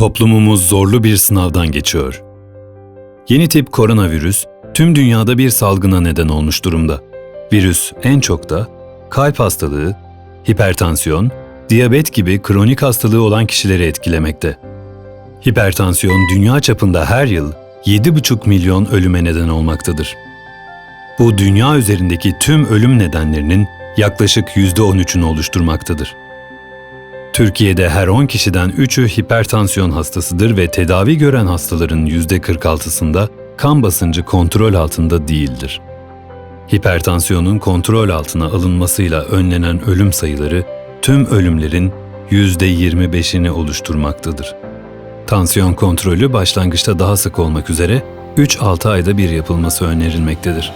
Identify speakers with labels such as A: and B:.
A: Toplumumuz zorlu bir sınavdan geçiyor. Yeni tip koronavirüs tüm dünyada bir salgına neden olmuş durumda. Virüs en çok da kalp hastalığı, hipertansiyon, diyabet gibi kronik hastalığı olan kişileri etkilemekte. Hipertansiyon dünya çapında her yıl 7,5 milyon ölüme neden olmaktadır. Bu dünya üzerindeki tüm ölüm nedenlerinin yaklaşık %13'ünü oluşturmaktadır. Türkiye'de her 10 kişiden 3'ü hipertansiyon hastasıdır ve tedavi gören hastaların %46'sında kan basıncı kontrol altında değildir. Hipertansiyonun kontrol altına alınmasıyla önlenen ölüm sayıları tüm ölümlerin %25'ini oluşturmaktadır. Tansiyon kontrolü başlangıçta daha sık olmak üzere 3-6 ayda bir yapılması önerilmektedir.